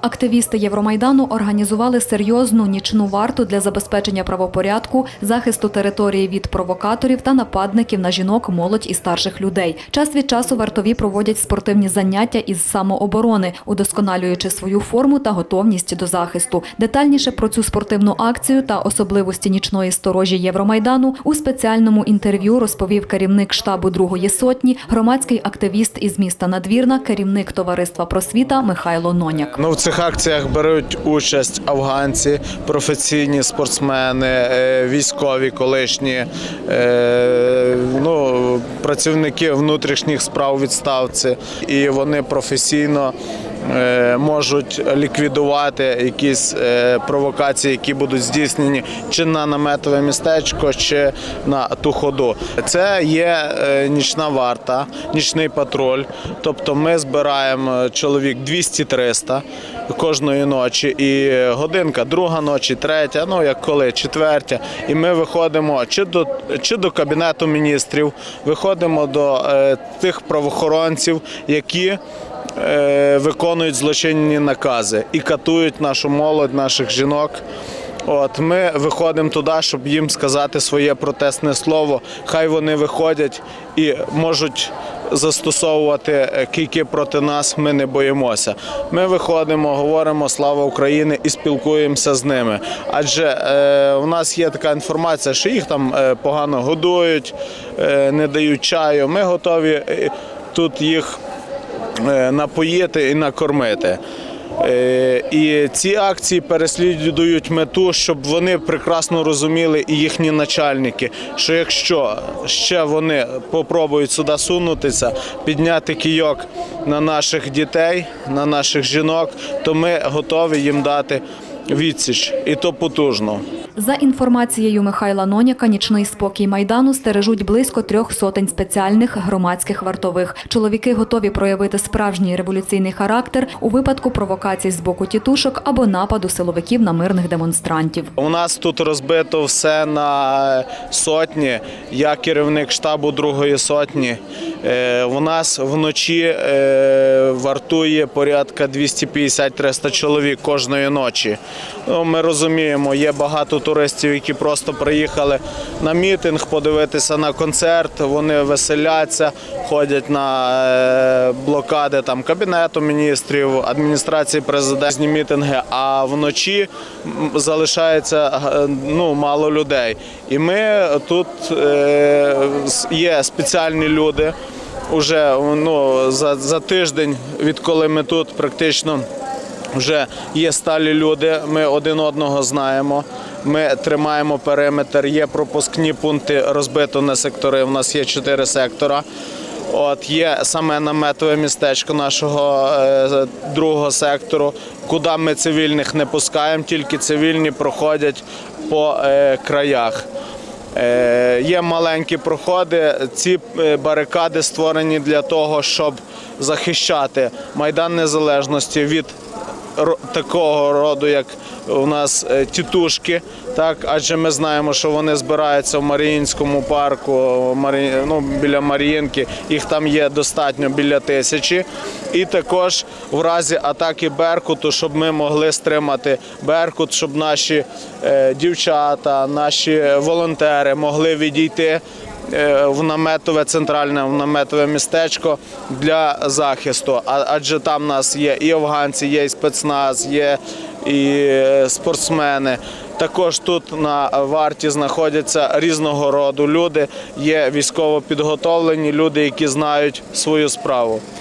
Активісти Євромайдану організували серйозну нічну варту для забезпечення правопорядку, захисту території від провокаторів та нападників на жінок, молодь і старших людей. Час від часу вартові проводять спортивні заняття із самооборони, удосконалюючи свою форму та готовність до захисту. Детальніше про цю спортивну акцію та особливості нічної сторожі Євромайдану у спеціальному інтерв'ю розповів керівник штабу Другої сотні, громадський активіст із міста Надвірна, керівник товариства просвіта Михайло Ноняк. Цих акціях беруть участь афганці, професійні спортсмени, е, військові, колишні, е, ну, працівники внутрішніх справ відставці. І вони професійно можуть ліквідувати якісь е, провокації, які будуть здійснені чи на наметове містечко, чи на ту ходу. Це є е, нічна варта, нічний патруль. Тобто ми збираємо чоловік 200-300 кожної ночі. І годинка, друга ночі, третя, ну як коли, четвертя. І ми виходимо чи до чи до кабінету міністрів, виходимо до е, тих правоохоронців, які е, виконують злочинні накази і катують нашу молодь, наших жінок. От ми виходимо туди, щоб їм сказати своє протестне слово. Хай вони виходять і можуть застосовувати е, кійки проти нас. Ми не боїмося. Ми виходимо, говоримо слава Україні і спілкуємося з ними. Адже е, у нас є така інформація, що їх там е, погано годують, е, не дають чаю. Ми готові е, тут їх е, напоїти і накормити. Е, І ці акції переслідують мету, щоб вони прекрасно розуміли і їхні начальники, що якщо ще вони попробують сюди сунутися, підняти кійок на наших дітей, на наших жінок, то ми готові їм дати відсіч, і то потужно. За інформацією Михайла Ноняка, нічний спокій майдану стережуть близько трьох сотень спеціальних громадських вартових. Чоловіки готові проявити справжній революційний характер у випадку провокацій з боку тітушок або нападу силовиків на мирних демонстрантів. У нас тут розбито все на сотні. Я керівник штабу другої сотні. Е, У нас вночі е, вартує порядка 250-300 чоловік кожної ночі. Ну, Ми розуміємо, є багато туристів, які просто приїхали на мітинг, подивитися на концерт. Вони веселяться, ходять на е, блокади там кабінету міністрів, адміністрації президента мітинги. А вночі залишається е, ну, мало людей. І ми тут е, є спеціальні люди. Уже ну, за, за тиждень, відколи ми тут практично вже є сталі люди, ми один одного знаємо. Ми тримаємо периметр, є пропускні пункти розбито на сектори. У нас є чотири сектора. От є саме наметове містечко нашого е, другого сектору, куди ми цивільних не пускаємо, тільки цивільні проходять по е, краях. Е, Є маленькі проходи. Ці е, барикади створені для того, щоб захищати Майдан Незалежності від такого роду, як у нас е, тітушки. Так, адже ми знаємо, що вони збираються в Маріїнському парку, ну, біля Маріїнки. Їх там є достатньо біля тисячі. І також в разі атаки Беркуту, щоб ми могли стримати Беркут, щоб наші е, дівчата, наші волонтери могли відійти в наметове центральне в наметове містечко для захисту. Адже там нас є і афганці, є і спецназ, є і е, спортсмени. Також тут на варті знаходяться різного роду люди. Є військово підготовлені люди, які знають свою справу.